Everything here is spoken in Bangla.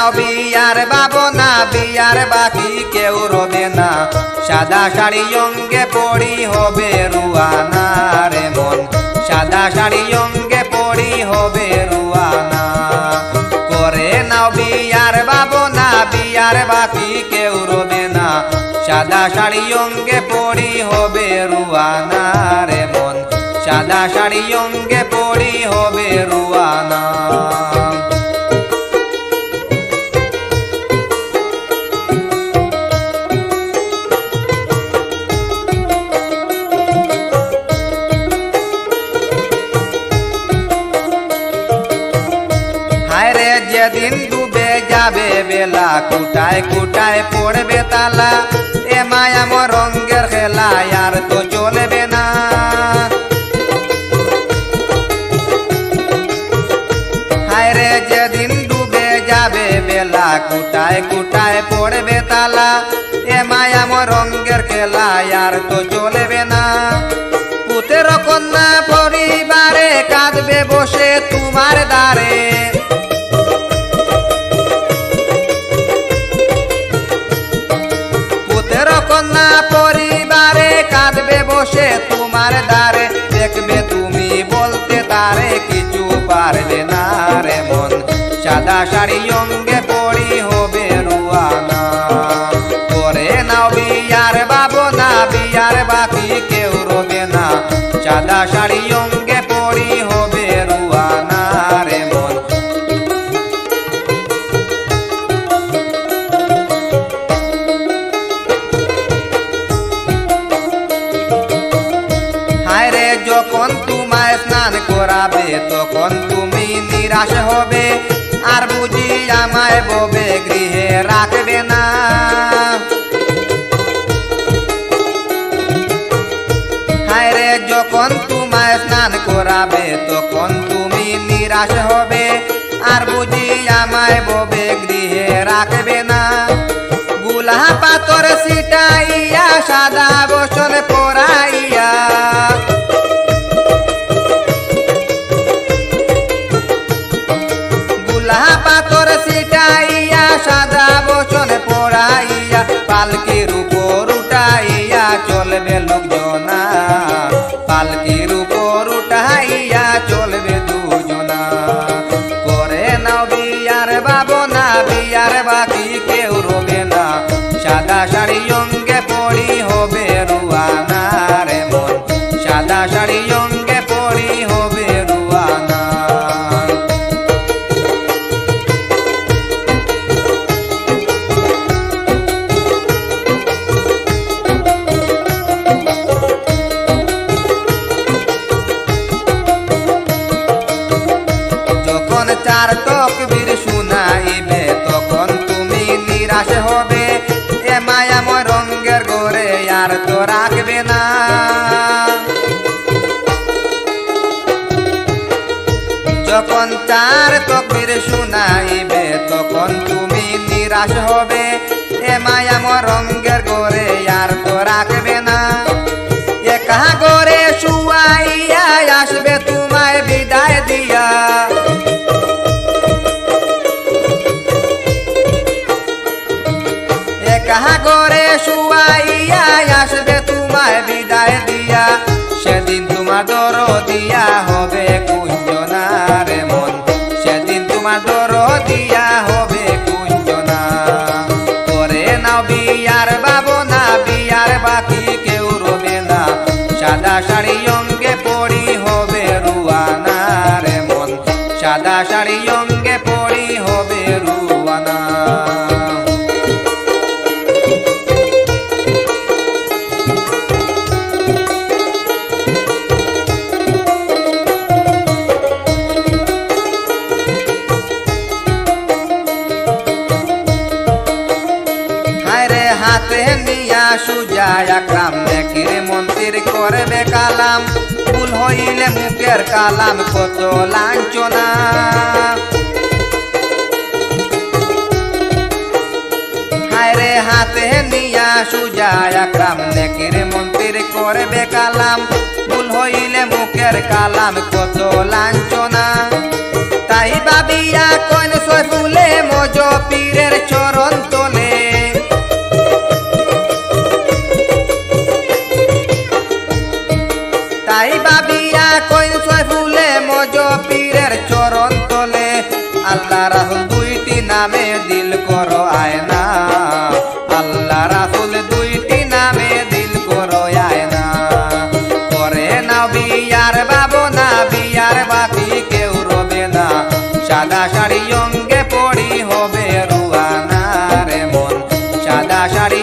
নাও বিয়ার বাবনা বিয়ার বাকি কেউ রবে না। সাদা শাড়ি অঙ্গে পড়ি হবে রুয়ানা রে মন। সাদা শাড়ি অঙ্গে পড়ি হবে রুয়ানা। করে নাও বিয়ার বাবনা বিয়ার বাকি কেউ রবে না। সাদা শাড়ি অঙ্গে পড়ি হবে রুয়ানা রে মন। সাদা শাড়ি অঙ্গে পড়ি হবে রুয়ানা। রে যেদিন ডুবে যাবে বেলা। কুটায় কুটায় পড়বে তালা। এ মায়াম রঙ্গের খেলা, আর তো চলবে না। হায় রে, যেদিন ডুবে যাবে বেলা কুটায় কুটায় পড়বে তালা। এ মায়াম রঙ্গের খেলা, আর তো চলবে না। বসে তোমার দ্বারে। দেখবে তুমি বলতে তারে কিছু পারবে না রে মন। সাদা শাড়ি অঙ্গে পড়ি হবে রুয়ানা। করে নাও বিয়ার বাবো না বিয়ার বাকি কেউ রবে না। সাদা শাড়ি যখন তোমায় স্নান করাবে, তখন তুমি নিরাশ হবে। আর বুঝি আমায় ববে গৃহে রাখবে না। হায় রে, যখন তোমায় স্নান করাবে, তখন তুমি নিরাশ হবে। আর বুঝি আমায় ববে গৃহে রাখবে না। গুলা পাতর সিটাইয়া সাদা পাতর সিটাইয়া সাদা চার তকবীর শুনাইবে তখন তুমি নিরাশ হবে। এ মায়াময় রঙ্গের গোরে আর তো রাখবে না। যখন চার তকবীর শুনাইবে তখন তুমি নিরাশ হবে। এ মায়াময় রঙ্গের গোরে আর তো রাখবে না। একা গোরে শুয়াইয়া আসবে তোমায় বিদায় দিয়া? সেদিন তোমার দর দিয়া হবে কুঞ্জনার মন। সেদিন তোমার দর দিয়া হবে কুঞ্জনা করে নাও বিয়ার বিয়ার বাকি কেউ রবে না। সাদা শাড়ি সুজায়া কাম নেকির মন্ত্রীর করবে কালাম। ভুল হইলে মুখের কালাম, কত লাঞ্ছনা। হায় রে হাতে নিয়া সুজায়া কাম নেকির মন্ত্রীর করবে কালাম। ভুল হইলে মুখের কালাম, কত লাঞ্ছনা। তাই বাবিয়া কোন সয় ফুলে মজপি সাদা শাড়ি অঙ্গে পড়ি হবে রুয়ানার মন। সাদা শাড়ি